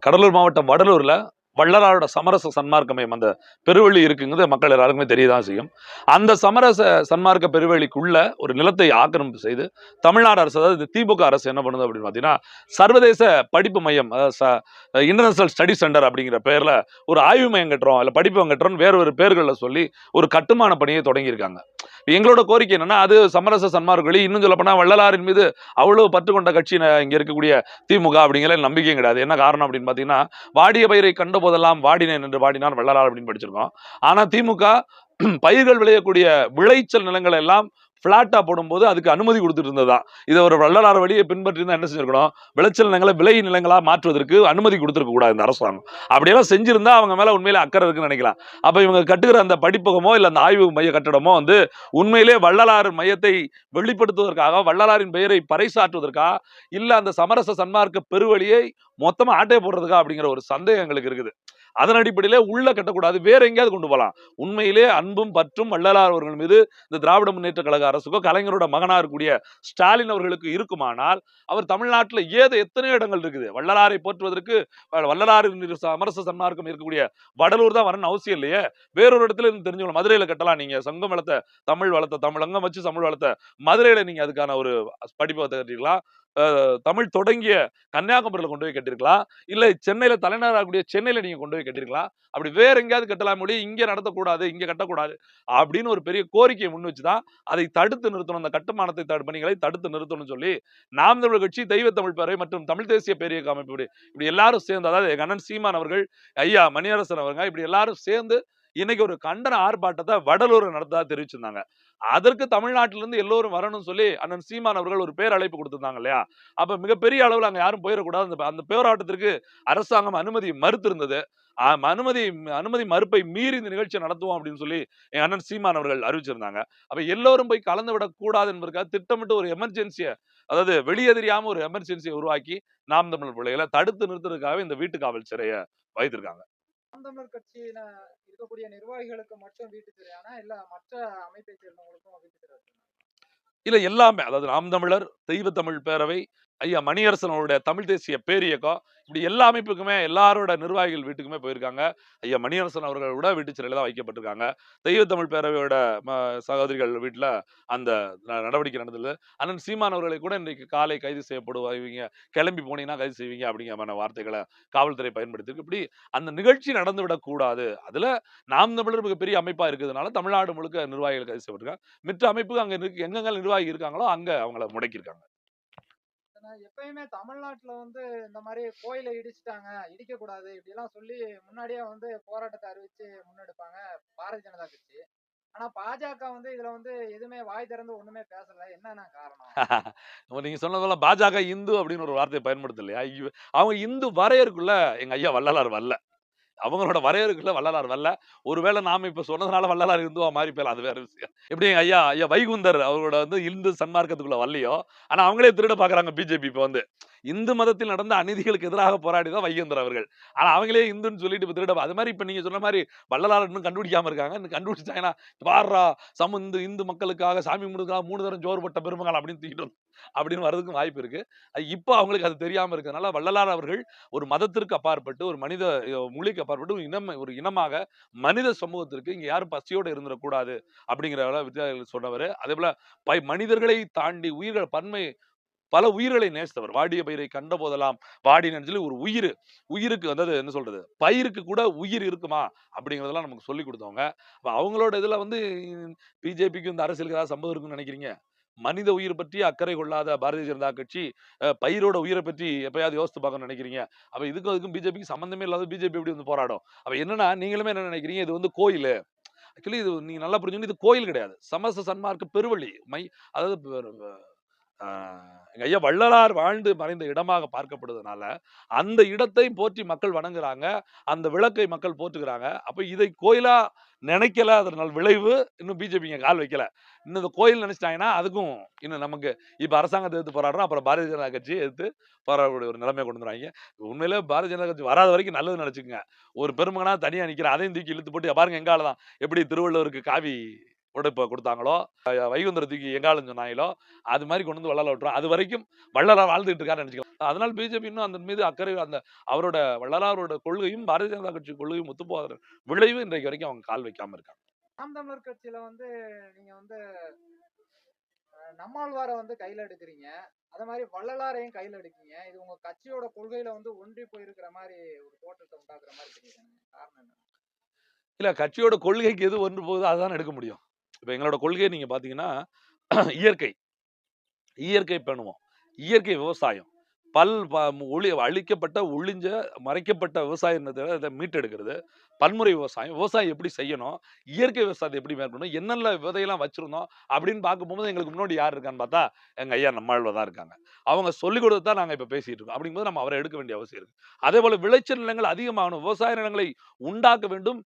கடலூர் மாவட்டம் வடலூரில் வள்ளலாரோட சமரச சன்மார்க்கமயம் அந்த பெருவழி இருக்குங்கிறது மக்கள் எல்லாருக்குமே தெரியதான் செய்யும். அந்த சமரச சன்மார்க்க பெருவழிக்குள்ள ஒரு நிலத்தை ஆக்கிரமிப்பு செய்து தமிழ்நாடு அரசு அதாவது திமுக அரசு என்ன பண்ணுது அப்படின்னு பார்த்தீங்கன்னா சர்வதேச படிப்பு மையம் இன்டர்நேஷனல் ஸ்டடி சென்டர் அப்படிங்கிற பேர்ல ஒரு ஆய்வு மையம் கட்டுறோம் இல்லை படிப்பு மையம் கட்டுறோம் வேறு ஒரு பேர்களில் சொல்லி ஒரு கட்டுமான பணியை தொடங்கியிருக்காங்க. எங்களோட கோரிக்கை என்னன்னா அது சமரச சன்மார்க்க இன்னும் சொல்லப்போனா வள்ளலாரின் மீது அவ்வளவு பற்று கொண்ட கட்சி இங்கே இங்க இருக்கக்கூடிய திமுக அப்படிங்கிற நம்பிக்கையும் கிடையாது. என்ன காரணம் அப்படின்னு பார்த்தீங்கன்னா வாடிய பயிரை கண்ட போதெல்லாம் வாடினேன் என்று வாடினார் வள்ளலார் அப்படின்னு படிச்சிருக்கோம். ஆனா திமுக பயிர்கள் விளையக்கூடிய விளைச்சல் நிலங்களை எல்லாம் பிளாட்டா போடும்போது அதுக்கு அனுமதி கொடுத்துட்டு இருந்ததா? இதை ஒரு வள்ளலார் வழியை பின்பற்றி இருந்தா என்ன செஞ்சிருக்கணும்? விளைச்சல் நிலங்களை விளை நிலங்களா மாற்றுவதற்கு அனுமதி கொடுத்துருக்க கூடாது இந்த அரசாங்கம். அப்படியெல்லாம் செஞ்சிருந்தா அவங்க மேல உண்மையிலே அக்கறை இருக்குன்னு நினைக்கலாம். அப்ப இவங்க கட்டுகிற அந்த படிப்பகமோ இல்ல அந்த ஆய்வு மைய கட்டடமோ வந்து உண்மையிலே வள்ளலார் மையத்தை வெளிப்படுத்துவதற்காக வள்ளலாரின் பெயரை பறைசாற்றுவதற்கா இல்ல அந்த சமரச சன்மார்க்க பெருவழியை மொத்தமா ஆட்டை போடுறதுக்கா அப்படிங்கிற ஒரு சந்தேகம் எங்களுக்கு இருக்குது. அதன் அடிப்படையில உள்ள கட்டக்கூடாது. வேற எங்கேயாவது கொண்டு போகலாம் உண்மையிலே அன்பும் பற்றும் வள்ளலார் அவர்கள் மீது இந்த திராவிட முன்னேற்ற கழக அரசுக்கோ கலைஞரோட மகனா இருக்கக்கூடிய ஸ்டாலின் அவர்களுக்கு இருக்குமானால் அவர் தமிழ்நாட்டில் ஏதோ எத்தனையோ இடங்கள் இருக்குது. வள்ளலாரை போற்றுவதற்கு வள்ளலாறு அமரச சன்மார்க்கம் இருக்கக்கூடிய வடலூர் தான் வரணும்னு அவசியம் இல்லையே. வேறொரு இடத்துல இருந்து தெரிஞ்சுக்கணும். மதுரையில கட்டலாம். நீங்க சங்கம் வளர்த்த தமிழ் வளர்த்த தமிழங்கம் வச்சு தமிழ் வளர்த்த மதுரையில நீங்க அதுக்கான ஒரு படிப்பை கட்டிக்கலாம். தமிழ் தொடங்கிய கன்னியாகுமரியில் கொண்டு போய் கட்டிருக்கலாம் இல்லை சென்னையில் தலைநகராகக்கூடிய சென்னையில் நீங்கள் கொண்டு போய் கட்டிருக்கலாம் அப்படி வேற எங்கேயாவது கட்டலாம் மொழி இங்கே நடத்தக்கூடாது இங்கே கட்டக்கூடாது அப்படின்னு ஒரு பெரிய கோரிக்கையை முன் வச்சுதான் அதை தடுத்து நிறுத்தணும். அந்த கட்டுமானத்தை தடு பணிகளை தடுத்து நிறுத்தணும்னு சொல்லி நாம் தமிழ் கட்சி தெய்வ தமிழ் பேரவை மற்றும் தமிழ் தேசிய பேரியக்க அமைப்பு இப்படி இப்படி எல்லாரும் சேர்ந்து அதாவது எங்க அண்ணன் சீமான் அவர்கள் ஐயா மணியரசன் அவர்கள் இப்படி எல்லாரும் சேர்ந்து இன்னைக்கு ஒரு கண்டன ஆர்ப்பாட்டத்தை வடலூர் நடத்ததா தெரிவிச்சிருந்தாங்க. அதற்கு தமிழ்நாட்டில இருந்து எல்லோரும் வரணும்னு சொல்லி அண்ணன் சீமான் அவர்கள் ஒரு பேர் அழைப்பு கொடுத்திருந்தாங்க இல்லையா? அப்ப மிகப்பெரிய அளவில் அங்க யாரும் போயிடக்கூடாது. அந்த அந்த போராட்டத்திற்கு அரசாங்கம் அனுமதி மறுத்திருந்தது. அனுமதி அனுமதி மறுப்பை மீறி இந்த நிகழ்ச்சியை நடத்துவோம் அப்படின்னு சொல்லி என் அண்ணன் சீமான் அவர்கள் அறிவிச்சிருந்தாங்க. அப்ப எல்லோரும் போய் கலந்து விடக்கூடாது என்பதற்காக திட்டமிட்டு ஒரு எமர்ஜென்சியை அதாவது வெளியெதிரியாம ஒரு எமர்ஜென்சியை உருவாக்கி நாம் தமிழ் பிள்ளைகளை தடுத்து நிறுத்துறதுக்காக இந்த வீட்டு காவல் சிறையை வைத்திருக்காங்க. நாம் தமிழர் கட்சியில இருக்கக்கூடிய நிர்வாகிகளுக்கு மட்டும் வீட்டு சிறையானா இல்ல மற்ற அமைப்பை சேர்ந்தவங்களுக்கும் வீட்டு தெரியாது இருக்குங்களா? இல்ல எல்லாமே அதாவது நாம் தமிழர் தெய்வ தமிழ் பேரவை ஐயா மணியரசன் அவருடைய தமிழ் தேசிய பேரியக்கம் இப்படி எல்லா அமைப்புக்குமே எல்லாரோட நிர்வாகிகள் வீட்டுக்குமே போயிருக்காங்க. ஐயா மணியரசன் அவர்களோட வீட்டு சிறையில் தான் வைக்கப்பட்டிருக்காங்க. தெய்வ தமிழ் பேரவையோட ம- சகோதரிகள் வீட்டில் அந்த நடவடிக்கை நடந்தது. அண்ணன் சீமான் அவர்களை கூட இன்றைக்கு காலை கைது செய்யப்படுவீங்க. கிளம்பி போனீங்கன்னா கைது செய்வீங்க அப்படிங்கிற வார்த்தைகளை காவல்துறை பயன்படுத்தியிருக்கு. இப்படி அந்த நிகழ்ச்சி நடந்து விடக்கூடாது அதுல நாம் தமிழர் மிகப்பெரிய அமைப்பா இருக்கிறதுனால தமிழ்நாடு முழுக்க நிர்வாகிகள் கைது செய்யப்பட்டிருக்காங்க. மற்ற அமைப்புக்கு அங்க இருக்கு எங்கெங்க நிர்வாகி இருக்காங்களோ அங்க அவங்கள முடக்கியிருக்காங்க. எப்பயுமே தமிழ்நாட்டுல வந்து இந்த மாதிரி கோயிலை இடிச்சிட்டாங்க இடிக்க கூடாது இப்படி எல்லாம் சொல்லி முன்னாடியே வந்து போராட்டத்தை அறிவிச்சு முன்னெடுப்பாங்க பாரதிய ஜனதா கட்சி. ஆனா பாஜக வந்து இதுல வந்து எதுவுமே வாய் திறந்து ஒண்ணுமே பேசல. என்னன்னா காரணம்? இப்ப நீங்க சொன்னதெல்லாம் பாஜக இந்து அப்படின்னு ஒரு வார்த்தையை பயன்படுத்தலையா? அவங்க இந்து வரையறுக்குள்ள எங்க ஐயா வள்ளலார் வரல. அவங்களோட வரையறுக்குள்ள வள்ளலார் வரல. ஒருவேளை நாம இப்ப சொன்னதுனால வள்ளலார் இந்துவா மாறி போயலாம் அது வேற விஷயம். எப்படி ஐயா ஐயா வைகுந்தர் அவரோட வந்து இந்து சன்மார்க்கத்துக்குள்ள வரலையோ? ஆனா அவங்களே திருட பாக்குறாங்க. பிஜேபி இப்ப வந்து. இந்து மதத்தில் நடந்த அநீதிகளுக்கு எதிராக போராடி தான் வைகந்தர் அவர்கள். ஆனால் அவங்களே இந்துன்னு சொல்லிட்டு இப்போ திருட அது மாதிரி இப்போ நீங்கள் சொன்ன மாதிரி வள்ளலார் இன்னும் கண்டுபிடிக்காம இருக்காங்க. இன்னும் கண்டுபிடிச்சாங்கன்னா பாடுறா சம இந்து இந்து மக்களுக்காக சாமி முடுக்கா மூணு தரம் ஜோறு போட்ட பெருமகள் அப்படின்னு தூக்கிட்டு அப்படின்னு வர்றதுக்கும் வாய்ப்பு இருக்கு. அது இப்போ அவங்களுக்கு அது தெரியாமல் இருக்கிறதுனால வள்ளலார் அவர்கள் ஒரு மதத்திற்கு அப்பாற்பட்டு ஒரு மனித மொழிக்கு அப்பாற்பட்டு ஒரு இனம் ஒரு இனமாக மனித சமூகத்திற்கு இங்கே யாரும் பசியோடு இருந்துடக்கூடாது அப்படிங்கிற வித்தியாசங்கள் சொன்னவர். அதே போல பை மனிதர்களை தாண்டி உயிர்கள் பன்மை பல உயிர்களை நேசித்தவர். வாடிய பயிரை கண்ட போதெல்லாம் வாடினு சொல்லி ஒரு உயிர். உயிருக்கு அதாவது என்ன சொல்றது? பயிருக்கு கூட உயிர் இருக்குமா? அப்படிங்கிறதெல்லாம் நமக்கு சொல்லி கொடுத்தவங்க. அப்ப அவங்களோட இதுல வந்து பிஜேபிக்கு இந்த அரசியலுக்கு ஏதாவது சம்பவம் இருக்குன்னு நினைக்கிறீங்க? மனித உயிர் பற்றி அக்கறை கொள்ளாத பாரதிய ஜனதா கட்சி பயிரோட உயிரை பற்றி எப்பயாவது யோசித்து பார்க்கணும்னு நினைக்கிறீங்க? அப்ப இதுக்கும் அதுக்கும் பிஜேபிக்கு சம்மந்தமே இல்லாத பிஜேபி எப்படி வந்து போராடும்? அப்ப என்னன்னா நீங்களுமே என்ன நினைக்கிறீங்க? இது வந்து கோயில். ஆக்சுவலி இது நீங்க நல்லா புரிஞ்சுக்கணும். இது கோயில் கிடையாது. சமஸ்த சன்மார்க்க பெருவழி. மை அதாவது எங்கள் ஐயா வள்ளலார் வாழ்ந்து மறைந்த இடமாக பார்க்கப்படுவதனால அந்த இடத்தை போற்றி மக்கள் வணங்குறாங்க அந்த விளக்கை மக்கள் போற்றுகிறாங்க. அப்போ இதை கோயிலா நினைக்கல அதனால் விளைவு இன்னும் பிஜேபி கால் வைக்கல. இன்னும் இந்த கோயில் நினைச்சிட்டாங்கன்னா அதுக்கும் இன்னும் நமக்கு இப்போ அரசாங்கத்தை எதிர்த்து போராடுறோம். அப்புறம் பாரதிய ஜனதா கட்சியை எதிர்த்து போராடக்கூடிய ஒரு நிலைமை கொண்டு வந்துறாங்க உண்மையிலே பாரதிய ஜனதா கட்சி வராத வரைக்கும் நல்லது நினச்சிக்கோங்க. ஒரு பெருமகனா தனியாக நிற்கிறேன் அதையும் தூக்கி இழுத்து போட்டு பாருங்க எங்கால தான் எப்படி திருவள்ளுவருக்கு காவி உடைப்பை கொடுத்தாங்களோ அஹ் வைகுந்தரத்துக்கு எங்காலம் சொன்னாங்களோ அது மாதிரி கொண்டு வந்து வள்ளலார் விட்டுரும் அது வரைக்கும் வள்ளலார் வாழ்ந்துட்டு இருக்காருன்னு நினைச்சுக்கலாம் அதனால பிஜேபி இன்னும் அந்த மீது அக்கறை அந்த அவரோட வள்ளலாரோட கொள்கையும் பாரதிய ஜனதா கட்சி கொள்கையும் ஒத்து போகிற விளைவு இன்றைக்கு வரைக்கும் அவங்க கால் வைக்காம இருக்காங்க. நாம் தமிழர் கட்சியில வந்து நீங்க வந்து நம்மாழ்வாரை வந்து கையில எடுக்கிறீங்க. அத மாதிரி வள்ளலாரையும் கையில எடுக்கீங்க. இது உங்க கட்சியோட கொள்கையில வந்து ஒன்றி போயிருக்கிற மாதிரி ஒரு தோற்றத்தை உண்டாக்குற மாதிரி தெரியுது. காரணம் என்ன இல்ல கட்சியோட கொள்கைக்கு எது ஒன்று போகுதோ அதுதான் எடுக்க முடியும். இப்போ எங்களோட கொள்கையை நீங்கள் பார்த்தீங்கன்னா இயற்கை. இயற்கை பண்ணுவோம் இயற்கை விவசாயம். பல் ப- ஒளி அழிக்கப்பட்ட ஒளிஞ்ச மறைக்கப்பட்ட விவசாயத்தை இதை மீட்டெடுக்கிறது. பன்முறை விவசாயம் விவசாயம் எப்படி செய்யணும் இயற்கை விவசாயத்தை எப்படி மேற்கணும் என்னென்ன விதையெல்லாம் வச்சுருந்தோம் அப்படின்னு பார்க்கும்போது எங்களுக்கு முன்னாடி யார் இருக்கான்னு பார்த்தா எங்கள் ஐயா நம்மாழ்வ தான் இருக்காங்க. அவங்க சொல்லிக் கொடுத்து தான் நாங்கள் இப்போ பேசிகிட்டு இருக்கோம். அப்படிங்கும்போது நம்ம அவரை எடுக்க வேண்டிய அவசியம் இருக்குது அதே போல் விளைச்சல் நிலங்கள் அதிகமாகணும் விவசாய நிலங்களை உண்டாக்க வேண்டும்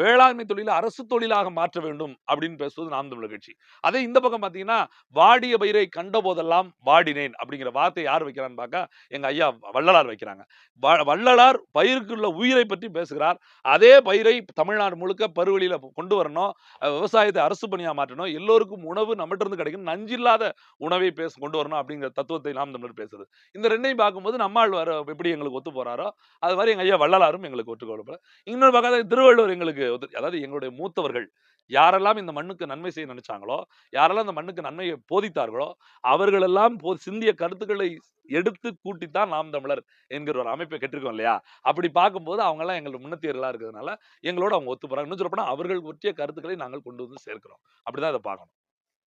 வேளாண்மை தொழிலை அரசு தொழிலாக மாற்ற வேண்டும் அப்படின்னு பேசுவது நாம் தமிழர் கட்சி. அதே இந்த பக்கம் பார்த்தீங்கன்னா வாடிய பயிரை கண்ட போதெல்லாம் வாடினேன் அப்படிங்கிற வார்த்தை யார் வைக்கிறான்னு பார்க்க எங்க ஐயா வள்ளலார் வைக்கிறாங்க. வ- வள்ளலார் பயிருக்குள்ள உயிரை பற்றி பேசுகிறார். அதே பயிரை தமிழ்நாடு முழுக்க பருவழியில் கொண்டு வரணும். விவசாயத்தை அரசு பணியா மாற்றணும். எல்லோருக்கும் உணவு நம்மகிட்ட இருந்து கிடைக்கும் நஞ்சில்லாத உணவை பேச கொண்டு வரணும் அப்படிங்கிற தத்துவத்தை நாம் தமிழர் பேசுறது. இந்த ரெண்டையும் பார்க்கும்போது நம்மாழ்வார் எப்படி எங்களுக்கு ஒத்து போறாரோ அது மாதிரி எங்க ஐயா வள்ளலாரும் எங்களுக்கு ஒத்துக்கொள்ளப்பட இன்னொரு பக்கத்தில் திருவள்ளுவர் எங்களுக்கு அதாவது எங்களுடைய மூத்தவர்கள் யாரெல்லாம் இந்த மண்ணுக்கு நன்மை செய்ய நினைச்சாங்களோ யாரெல்லாம் இந்த மண்ணுக்கு நன்மையை போதித்தார்களோ அவர்களெல்லாம் போ சிந்திய கருத்துக்களை எடுத்து கூட்டித்தான் நாம் தமிழர் என்கிற ஒரு அமைப்பை கெட்டிருக்கோம் இல்லையா? அப்படி பார்க்கும்போது அவங்க எல்லாம் எங்களுக்கு முன்னத்தியர்களா இருக்கிறதுனால எங்களோட அவங்க ஒத்து போறாங்க. இன்னும் சொல்லப்போனா அவர்கள் பற்றிய கருத்துக்களை நாங்கள் கொண்டு வந்து சேர்க்கிறோம். அப்படிதான் இதை பார்க்கணும்.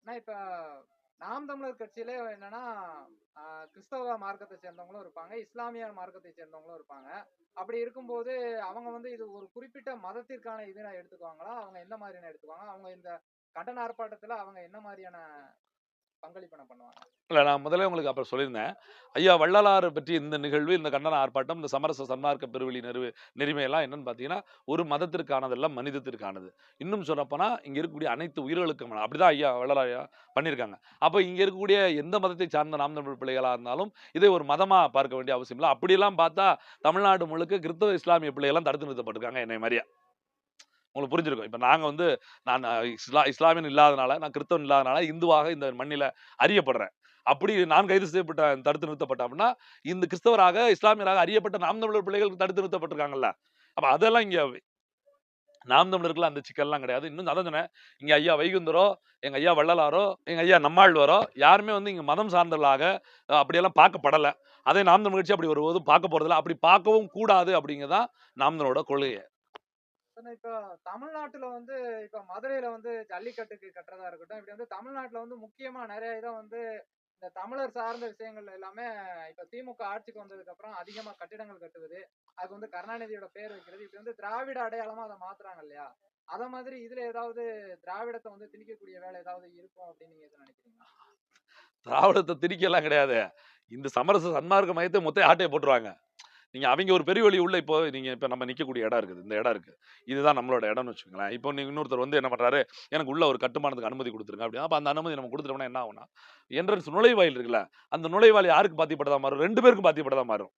நான் இப்போ நாம் தமிழர் கட்சியில என்னன்னா ஆஹ், கிறிஸ்தவ மார்க்கத்தை சேர்ந்தவங்களும் இருப்பாங்க இஸ்லாமிய மார்க்கத்தை சேர்ந்தவங்களும் இருப்பாங்க. அப்படி இருக்கும்போது அவங்க வந்து இது ஒரு குறிப்பிட்ட மதத்திற்கான இதுனா எடுத்துக்குவாங்களா? அவங்க என்ன மாதிரியான எடுத்துக்குவாங்க? அவங்க இந்த கண்டன ஆர்ப்பாட்டத்துல அவங்க என்ன மாதிரியான பங்களிப்பனை பண்ணுவாங்க. இல்ல நான் முதல்ல உங்களுக்கு அப்புறம் சொல்லியிருந்தேன். ஐயா வள்ளலாறு பற்றி இந்த நிகழ்வு இந்த கண்டன ஆர்ப்பாட்டம் இந்த சமரச சன்மார்க்க பெருவெளி நெருவு நெறிமையெல்லாம் என்னன்னு பார்த்தீங்கன்னா ஒரு மதத்திற்கானதெல்லாம் மனிதத்திற்கானது. இன்னும் சொல்லப்போனால் இங்க இருக்கக்கூடிய அனைத்து உயிர்களுக்கும் அப்படிதான் ஐயா வள்ளலாயா பண்ணியிருக்காங்க. அப்போ இங்க இருக்கக்கூடிய எந்த மதத்தை சார்ந்த நாம் தமிழ் பிள்ளைகளா இருந்தாலும் இதை ஒரு மதமா பார்க்க வேண்டிய அவசியம் இல்லை அப்படியெல்லாம் பார்த்தா தமிழ்நாடு முழுக்க கிறிஸ்தவ இஸ்லாமிய பிள்ளைகள்லாம் தடுத்து நிறுத்தப்பட்டிருக்காங்க என்னை மாதிரியா. உங்களுக்கு புரிஞ்சிருக்கும். இப்போ நாங்கள் வந்து நான் இஸ்லா இஸ்லாமியன் இல்லாதனால நான் கிறிஸ்தவன் இல்லாதனால இந்துவாக இந்த மண்ணில் அறியப்படுறேன். அப்படி நான் கைது செய்யப்பட்ட தடுத்து நிறுத்தப்பட்ட அப்படின்னா இந்த கிறிஸ்தவராக இஸ்லாமியராக அறியப்பட்ட நாம் தமிழர் பிள்ளைகள் தடுத்து நிறுத்தப்பட்டிருக்காங்கல்ல. அப்போ அதெல்லாம் இங்கே நாம் தமிழர்கள் அந்த சிக்கல்லாம் கிடையாது. இன்னும் அதான் சொன்னேன். இங்க ஐயா வைகுந்தரோ எங்க ஐயா வள்ளலாரோ எங்க ஐயா நம்மாழ்வாரோ யாருமே வந்து இங்க மதம் சார்ந்தவர்களாக அப்படியெல்லாம் பார்க்கப்படலை. அதே நாம் தமிழ் கட்சி அப்படி ஒரு பார்க்க போறதில்ல. அப்படி பார்க்கவும் கூடாது அப்படிங்கிறதான் நாம் தமிழோட கொள்கையை. ஆனா இப்போ தமிழ்நாட்டுல வந்து இப்போ மதுரையில வந்து ஜல்லிக்கட்டுக்கு கட்டுறதா இருக்கட்டும் இப்படி வந்து தமிழ்நாட்டுல வந்து முக்கியமா நிறைய இதை வந்து இந்த தமிழர் சார்ந்த விஷயங்கள் எல்லாமே இப்ப திமுக ஆட்சிக்கு வந்ததுக்கு அப்புறம் அதிகமா கட்டிடங்கள் கட்டுவது அதுக்கு வந்து கருணாநிதியோட பேர் வைக்கிறது இப்படி வந்து திராவிட அடையாளமா அதை மாத்துறாங்க இல்லையா? அத மாதிரி இதுல ஏதாவது திராவிடத்தை வந்து திணிக்கக்கூடிய வேலை ஏதாவது இருக்கும் அப்படின்னு நீங்க எதுவும் நினைக்கிறீங்களா? திராவிடத்தை திணிக்கலாம் கிடையாது. இந்த சமரச சன்மார்க்க மையத்தை மொத்த ஆட்டையை போட்டுருவாங்க. நீங்கள் அவங்க ஒரு பெரிய வழி உள்ள இப்போ நீங்கள் இப்போ நம்ம நிற்கக்கூடிய இடம் இருக்குது. இந்த இடம் இருக்குது இதுதான் நம்மளோட இடம்னு வச்சுக்கோங்களேன். இப்போ நீங்கள் இன்னொருத்தர் வந்து என்ன பண்ணுறாரு எனக்கு உள்ள ஒரு கட்டுமானத்துக்கு அனுமதி கொடுத்துருங்க அப்படின்னா. அப்போ அந்த அனுமதி நம்ம கொடுத்துட்டோம்னா என்ன ஆகும்னா என்ட்ரன்ஸ் நுழைவாயில் இருக்குல்ல அந்த நுழைவாயில் யாருக்கு பாத்தியப்பட்டதா மாறும்? ரெண்டு பேருக்கும் பாத்தியப்பட்டதா மாறும்.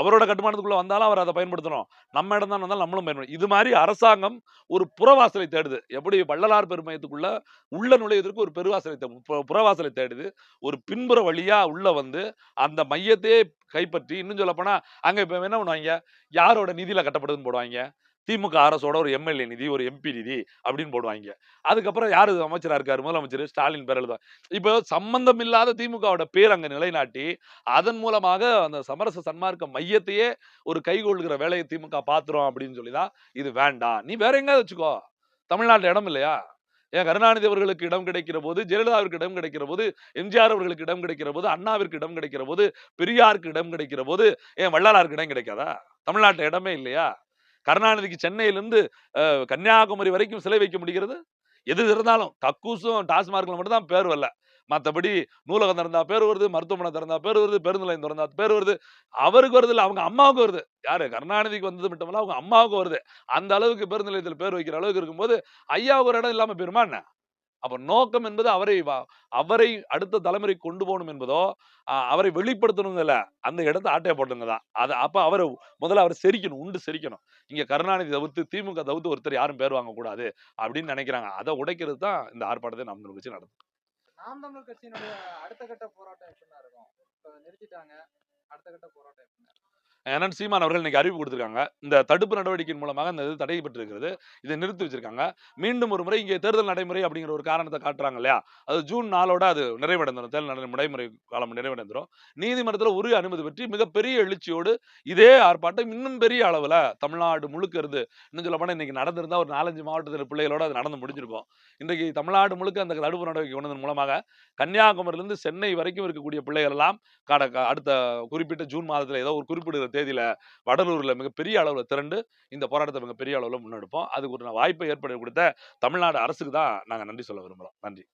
அவரோட கட்டுமானத்துக்குள்ள வந்தாலும் அவர் அதை பயன்படுத்தணும். நம்ம இடம் தான் வந்தாலும் நம்மளும் பயன்படுத்தணும். இது மாதிரி அரசாங்கம் ஒரு புறவாசலை தேடுது. எப்படி வள்ளலார் பெருமையத்துக்குள்ள உள்ள நுழைவதற்கு ஒரு பெருவாசலை புறவாசலை தேடுது. ஒரு பின்புற வழியாக உள்ள வந்து அந்த மையத்தையே கைப்பற்றி இன்னும் சொல்லப்போனால் அங்கே இப்போ என்ன பண்ணுவாங்க யாரோட நிதியில கட்டப்படுதுன்னு போடுவாங்க திமுக அரசோட ஒரு எம்எல்ஏ நிதி ஒரு எம்பி நிதி அப்படின்னு போடுவாங்க அதுக்கப்புறம் யாரு அமைச்சரா இருக்காரு? முதலமைச்சர் ஸ்டாலின் பேர் எழுதுவாங்க இப்போ சம்பந்தம் இல்லாத திமுகவோட பேர் அங்கே நிலைநாட்டி அதன் மூலமாக அந்த சமரச சன்மார்க்க மையத்தையே ஒரு கைகொள்கிற வேலையை திமுக பாத்துரும் அப்படின்னு சொல்லி தான் இது வேண்டாம். நீ வேற எங்கேயாவது வச்சுக்கோ. தமிழ்நாட்டில் இடம் இல்லையா? ஏன் கருணாநிதி அவர்களுக்கு இடம் கிடைக்கிற போது ஜெயலலிதாவிற்கு இடம் கிடைக்கிற போது எம்ஜிஆர் அவர்களுக்கு இடம் கிடைக்கிற போது அண்ணாவிற்கு இடம் கிடைக்கிற போது பெரியாருக்கு இடம் கிடைக்கிற போது ஏன் வள்ளலாருக்கு இடம் கிடைக்காதா? தமிழ்நாட்டுல இடமே இல்லையா? கருணாநிதிக்கு சென்னையிலிருந்து கன்னியாகுமரி வரைக்கும் சிலை வைக்க முடிகிறது? எது இருந்தாலும் கக்கூசும் டாஸ்மார்க்ல மட்டும் தான் பேர் வரல. மற்றபடி நூலகம் திறந்தா பேர் வருது மருத்துவமனை திறந்தா பேர் வருது பேருந்து நிலையம் திறந்தா பேர் வருது. அவருக்கு வருது இல்லை அவங்க அம்மாவுக்கு வருது. யாரு? கருணாநிதிக்கு வந்தது மட்டுமல்ல அவங்க அம்மாவுக்கு வருது. அந்த அளவுக்கு பேருந்து நிலையத்தில் பேர் வைக்கிற அளவுக்கு இருக்கும்போது ஐயாவுக்கு ஒரு இடம் இல்லாம போயிருமா என்ன? அப்ப நோக்கம் என்பது அவரை அவரை அடுத்த தலைமுறை கொண்டு போகணும் என்பதோ அவரை வெளிப்படுத்தணும் இல்ல அந்த இடத்த ஆட்டைய போட்டுங்க தான். அதை அப்ப அவர் முதல்ல அவர் செரிக்கணும் உண்டு செரிக்கணும். இங்க கருணாநிதி தவிர்த்து திமுக தவிர்த்து ஒருத்தர் யாரும் பேர் வாங்கக்கூடாது அப்படின்னு நினைக்கிறாங்க. அதை உடைக்கிறது தான் இந்த ஆர்ப்பாட்டத்தை நம்ம வச்சு நடத்தும் நாம் தமிழர் கட்சியினுடைய அடுத்த கட்ட போராட்டம் எப்படின்னா இருக்கும். இப்ப நிறுத்திட்டாங்க. அடுத்த கட்ட போராட்டம் எப்படின்னா ஏன்னா சீமான் அவர்கள் இன்னைக்கு அறிவிப்பு கொடுத்திருக்காங்க. இந்த தடுப்பு நடவடிக்கையின் மூலமாக இந்த இது தடைபெற்றிருக்கிறது. இதை நிறுத்தி வச்சிருக்காங்க. மீண்டும் ஒரு முறை இங்கே தேர்தல் நடைமுறை அப்படிங்கிற ஒரு காரணத்தை காட்டுறாங்க இல்லையா? அது ஜூன் நாளோட அது நிறைவடைந்துடும் தேர்தல் நடைமுறை காலம் நிறைவடைந்துடும் நீதிமன்றத்தில் உரிய அனுமதி பற்றி மிகப்பெரிய எழுச்சியோடு இதே ஆர்ப்பாட்டம் இன்னும் பெரிய அளவில் தமிழ்நாடு முழுக்க இருந்து இன்னும் சொல்ல போனால் இன்னைக்கு நடந்திருந்தா ஒரு நாலஞ்சு மாவட்டத்தில் பிள்ளைகளோட அது நடந்து முடிஞ்சிருக்கும். இன்றைக்கு தமிழ்நாடு முழுக்க அந்த தடுப்பு நடவடிக்கை கொண்டதன் மூலமாக கன்னியாகுமரியிலிருந்து சென்னை வரைக்கும் இருக்கக்கூடிய பிள்ளைகள் எல்லாம் கட க- அடுத்த குறிப்பிட்ட ஜூன் மாதத்தில் ஏதோ ஒரு குறிப்பிடுகிற தேதியில வடலூர்ல மிகப்பெரிய அளவில் திரண்டு இந்த போராட்டத்தை மிகப்பெரிய அளவில் முன்னெடுப்போம். அதுக்கு ஒரு வாய்ப்பை ஏற்படுத்தி கொடுத்த தமிழ்நாடு அரசுக்கு தான் நாங்கள் நன்றி சொல்ல விரும்புகிறோம் நன்றி.